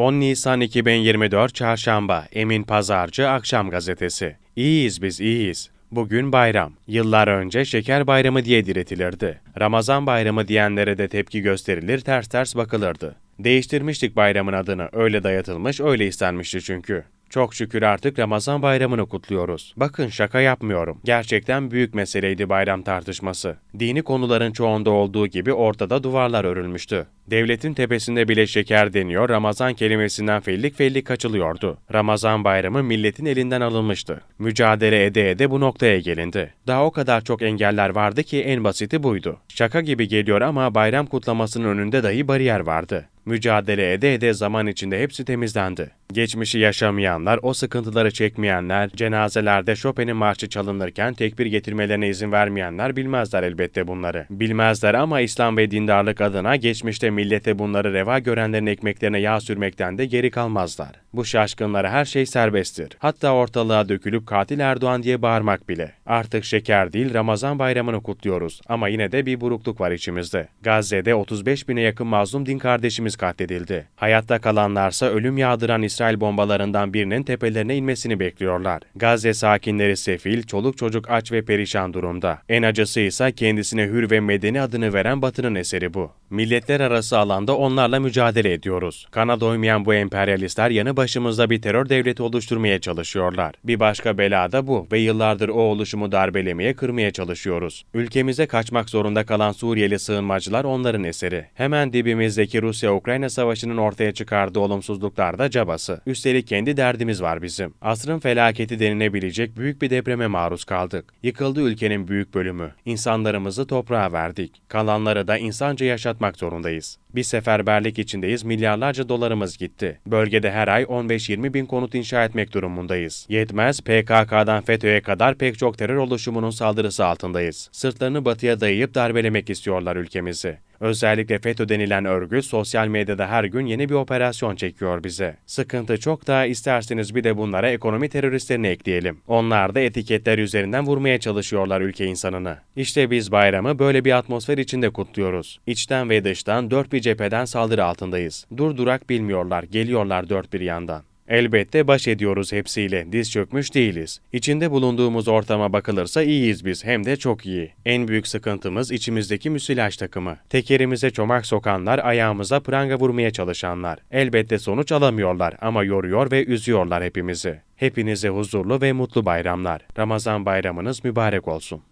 10 Nisan 2024 Çarşamba Emin Pazarcı Akşam Gazetesi İyiyiz biz iyiyiz. Bugün bayram. Yıllar önce şeker bayramı diye diretilirdi. Ramazan bayramı diyenlere de tepki gösterilir, ters ters bakılırdı. Değiştirmiştik bayramın adını. Öyle dayatılmış, öyle istenmişti çünkü. Çok şükür artık Ramazan bayramını kutluyoruz. Bakın şaka yapmıyorum. Gerçekten büyük meseleydi bayram tartışması. Dini konuların çoğunda olduğu gibi ortada duvarlar örülmüştü. Devletin tepesinde bile şeker deniyor, Ramazan kelimesinden fellik fellik kaçılıyordu. Ramazan bayramı milletin elinden alınmıştı. Mücadele ede ede bu noktaya gelindi. Daha o kadar çok engeller vardı ki en basiti buydu. Şaka gibi geliyor ama bayram kutlamasının önünde dahi bariyer vardı. Mücadele ede ede zaman içinde hepsi temizlendi. Geçmişi yaşamayanlar, o sıkıntıları çekmeyenler, cenazelerde Chopin'in marşı çalınırken tekbir getirmelerine izin vermeyenler bilmezler elbette bunları. Bilmezler ama İslam ve dindarlık adına geçmişte millete bunları reva görenlerin ekmeklerine yağ sürmekten de geri kalmazlar. Bu şaşkınlara her şey serbesttir. Hatta ortalığa dökülüp katil Erdoğan diye bağırmak bile. Artık şeker değil Ramazan bayramını kutluyoruz ama yine de bir burukluk var içimizde. Gazze'de 35 bine yakın mazlum din kardeşimiz katledildi. Hayatta kalanlarsa ölüm yağdıran İsrail bombalarından birinin tepelerine inmesini bekliyorlar. Gazze sakinleri sefil, çoluk çocuk aç ve perişan durumda. En acısı ise kendisine hür ve medeni adını veren Batı'nın eseri bu. Milletler arası alanda onlarla mücadele ediyoruz. Kana doymayan bu emperyalistler yanı başımızda bir terör devleti oluşturmaya çalışıyorlar. Bir başka bela da bu ve yıllardır o oluşumu darbelemeye, kırmaya çalışıyoruz. Ülkemize kaçmak zorunda kalan Suriyeli sığınmacılar onların eseri. Hemen dibimizdeki Rusya-Ukrayna savaşının ortaya çıkardığı olumsuzluklar da cabası. Üstelik kendi derdimiz var bizim. Asrın felaketi denilebilecek büyük bir depreme maruz kaldık. Yıkıldı ülkenin büyük bölümü. İnsanlarımızı toprağa verdik. Kalanları da insanca yaşatmak zorundayız. Bir seferberlik içindeyiz, milyarlarca dolarımız gitti. Bölgede her ay 15-20 bin konut inşa etmek durumundayız. Yetmez, PKK'dan FETÖ'ye kadar pek çok terör oluşumunun saldırısı altındayız. Sırtlarını batıya dayayıp darbelemek istiyorlar ülkemizi. Özellikle FETÖ denilen örgüt sosyal medyada her gün yeni bir operasyon çekiyor bize. Sıkıntı çok daha isterseniz bir de bunlara ekonomi teröristlerini ekleyelim. Onlar da etiketler üzerinden vurmaya çalışıyorlar ülke insanını. İşte biz bayramı böyle bir atmosfer içinde kutluyoruz. İçten ve dıştan dört bir cepheden saldırı altındayız. Durdurak bilmiyorlar, geliyorlar dört bir yandan. Elbette baş ediyoruz hepsiyle, diz çökmüş değiliz. İçinde bulunduğumuz ortama bakılırsa iyiyiz biz, hem de çok iyi. En büyük sıkıntımız içimizdeki müsilaj takımı. Tekerimize çomak sokanlar, ayağımıza pranga vurmaya çalışanlar. Elbette sonuç alamıyorlar ama yoruyor ve üzüyorlar hepimizi. Hepinize huzurlu ve mutlu bayramlar. Ramazan bayramınız mübarek olsun.